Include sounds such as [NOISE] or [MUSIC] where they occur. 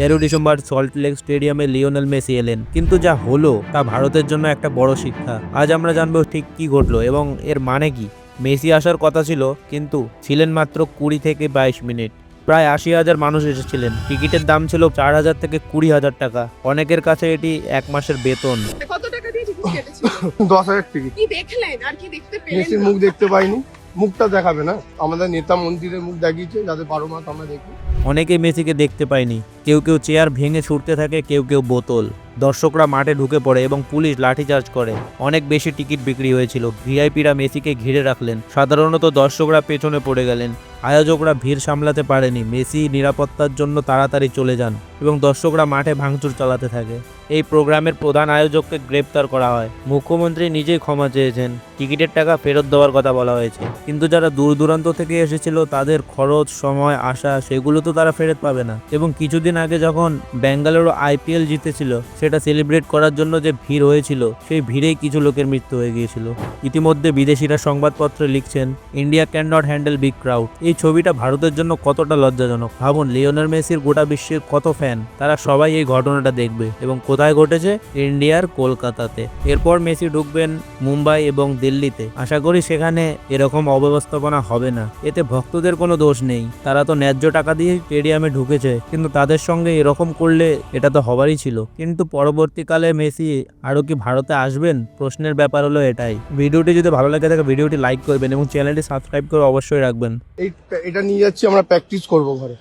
তেরো ডিসেম্বর সল্ট লেক স্টেডিয়ামে Lionel Messi এলেন। কিন্তু যা হলো তা ভারতের জন্য একটা বড় শিক্ষা। আজ আমরা জানব ঠিক কি ঘটলো এবং এর মানে কি। মেসি আসার কথা ছিল কিন্তু ছিলেন মাত্র কুড়ি থেকে বাইশ মিনিট। প্রায় আশি হাজার মানুষ এসেছিলেন। টিকিটের দাম ছিল চার হাজার থেকে কুড়ি হাজার টাকা। অনেকের কাছে এটি এক মাসের বেতন। কত টাকা দিয়ে টিকিট কেটেছিল? [LAUGHS] দশ হাজার টিকিট। কি দেখলেন? আর কি দেখতে পেলেন? মেসির মুখ দেখতে পাইনি। মুখটা দেখাবে না। আমাদের নেতা মন্ত্রীদের মুখ দেখিয়েছে যাতে বারো মাস আমরা দেখি। অনেকে মেসিকে দেখতে পায়নি। কেউ কেউ চেয়ার ভেঙে ছুটতে থাকে, কেউ কেউ বোতল। দর্শকরা মাঠে ঢুকে পড়ে এবং পুলিশ লাঠিচার্জ করে। অনেক বেশি টিকিট বিক্রি হয়েছিল। ভিআইপিরা মেসিকে ঘিরে রাখলেন। সাধারণত দর্শকরা পেছনে পড়ে গেলেন। আয়োজকরা ভিড় সামলাতে পারেনি। মেসি নিরাপত্তার জন্য তাড়াতাড়ি চলে যান এবং দর্শকরা মাঠে ভাঙচুর চালাতে থাকে। এই প্রোগ্রামের প্রধান আয়োজককে গ্রেপ্তার করা হয়। মুখ্যমন্ত্রী নিজেই ক্ষমা চেয়েছেন। টিকিটের টাকা ফেরত দেওয়ার কথা বলা হয়েছে। কিন্তু যারা দূর দূরান্ত থেকে এসেছিল, তাদের খরচ, সময়, আশা, সেগুলো তো তারা ফেরত পাবে না। এবং কিছুদিন আগে যখন ব্যাঙ্গালোরও আইপিএল জিতেছিল, সেটা সেলিব্রেট করার জন্য যে ভিড় হয়েছিল, সেই ভিড়েই কিছু লোকের মৃত্যু হয়ে গিয়েছিল। ইতিমধ্যে বিদেশিরা সংবাদপত্রে লিখছেন, India can not handle big crowd. এই ছবিটা ভারতের জন্য কতটা লজ্জাজনক। ভাবুন লিওনার মেসির গোটা বিশ্বের কত ফ্যান, তারা সবাই এই ঘটনাটা দেখবে এবং কোথায় ঘটেছে? ইন্ডিয়ার কলকাতাতে। এরপর মেসি ঢুকবেন মুম্বাই এবং দিল্লিতে। আশা করি সেখানে এরকম অব্যবস্থাপনা হবে না। এতে ভক্তদের কোনো দোষ নেই। তারা তো ন্যায্য টাকা দিয়ে স্টেডিয়ামে ঢুকেছে, কিন্তু তাদের সঙ্গে এরকম করলে এটা তো হবারই ছিল। কিন্তু পরবর্তীকালে মেসি আরও কি ভারতে আসবেন? প্রশ্নের ব্যাপার হলো এটাই। ভিডিওটি যদি ভালো লাগে থাকে, ভিডিওটি লাইক করবেন এবং চ্যানেলটি সাবস্ক্রাইব করে অবশ্যই রাখবেন। এটা নিয়ে যাচ্ছি, আমরা প্র্যাকটিস করব ঘরে।